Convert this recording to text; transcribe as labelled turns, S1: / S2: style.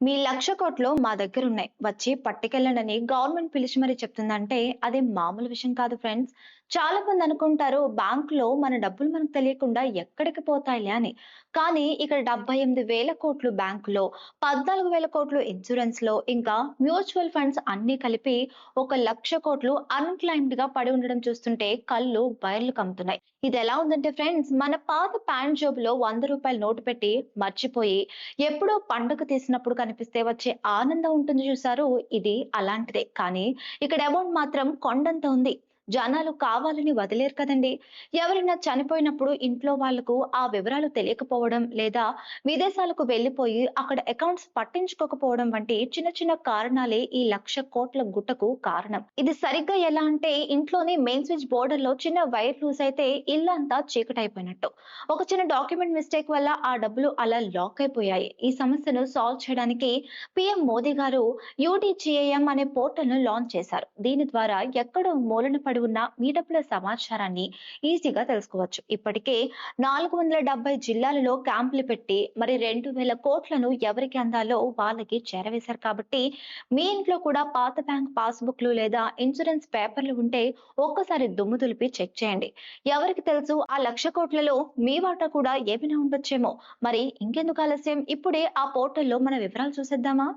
S1: మీ లక్ష కోట్లు మా దగ్గర ఉన్నాయి. వచ్చి పట్టుకెళ్ళండి గవర్నమెంట్ పిలిచి మరి చెప్తుందంటే అది మామూలు విషయం కాదు ఫ్రెండ్స్ చాలా మంది అనుకుంటారు బ్యాంక్లో మన డబ్బులు మనకు తెలియకుండా ఎక్కడికి పోతాయిలే అని. కానీ ఇక్కడ డెబ్బై ఎనిమిది వేల కోట్లు బ్యాంకులో పద్నాలుగు వేల కోట్లు ఇన్సూరెన్స్లో ఇంకా మ్యూచువల్ ఫండ్స్ అన్ని కలిపి ఒక లక్ష కోట్లు అన్క్లైమ్డ్గా పడి ఉండడం చూస్తుంటే కళ్ళు బయర్లు కమ్ముతున్నాయి. ఇది ఎలా ఉందంటే ఫ్రెండ్స్ మన పాత ప్యాంట్ జాబ్లో వంద రూపాయలు నోటు పెట్టి మర్చిపోయి ఎప్పుడో పండుగ తీసినప్పుడు కనిపిస్తే వచ్చే ఆనందం ఉంటుంది చూసారు ఇది అలాంటిదే. కానీ ఇక్కడ అమౌంట్ మాత్రం కొండంత ఉంది. జనాలు కావాలని వదిలేరు కదండి. ఎవరైనా చనిపోయినప్పుడు ఇంట్లో వాళ్ళకు ఆ వివరాలు తెలియకపోవడం లేదా విదేశాలకు వెళ్ళిపోయి అక్కడ అకౌంట్స్ పట్టించుకోకపోవడం వంటి చిన్న చిన్న కారణాలే ఈ లక్ష కోట్ల గుట్టకు కారణం. ఇది సరిగ్గా ఎలా అంటే ఇంట్లోని మెయిన్ స్విచ్ బోర్డర్లో చిన్న వైర్ లూజ్ అయితే ఇల్లంతా చీకటైపోయినట్టు. ఒక చిన్న డాక్యుమెంట్ మిస్టేక్ వల్ల ఆ డబ్బులు అలా లాక్ అయిపోయాయి. ఈ సమస్యను సాల్వ్ చేయడానికి పిఎం మోదీ గారు యూటీజీఏఎం అనే పోర్టల్ను లాంచ్ చేశారు. దీని ద్వారా ఎక్కడో మూలన పడి పడి ఉన్న మీటప్ల సమాచారాన్ని ఈజీగా తెలుసుకోవచ్చు. ఇప్పటికే నాలుగు వందల డెబ్బై జిల్లాలలో క్యాంపులు పెట్టి మరి రెండు వేల కోట్లను ఎవరికి అందాలో వాళ్ళకి చేరవేశారు కాబట్టి మీ ఇంట్లో కూడా పాత బ్యాంక్ పాస్బుక్లు లేదా ఇన్సూరెన్స్ పేపర్లు ఉంటే ఒక్కసారి దుమ్ము దులిపి చెక్ చేయండి. ఎవరికి తెలుసు ఆ లక్ష కోట్లలో మీ వాటా కూడా ఏమైనా ఉండొచ్చేమో. మరి ఇంకెందుకు ఆలస్యం? ఇప్పుడే ఆ పోర్టల్లో మన వివరాలు చూసేద్దామా?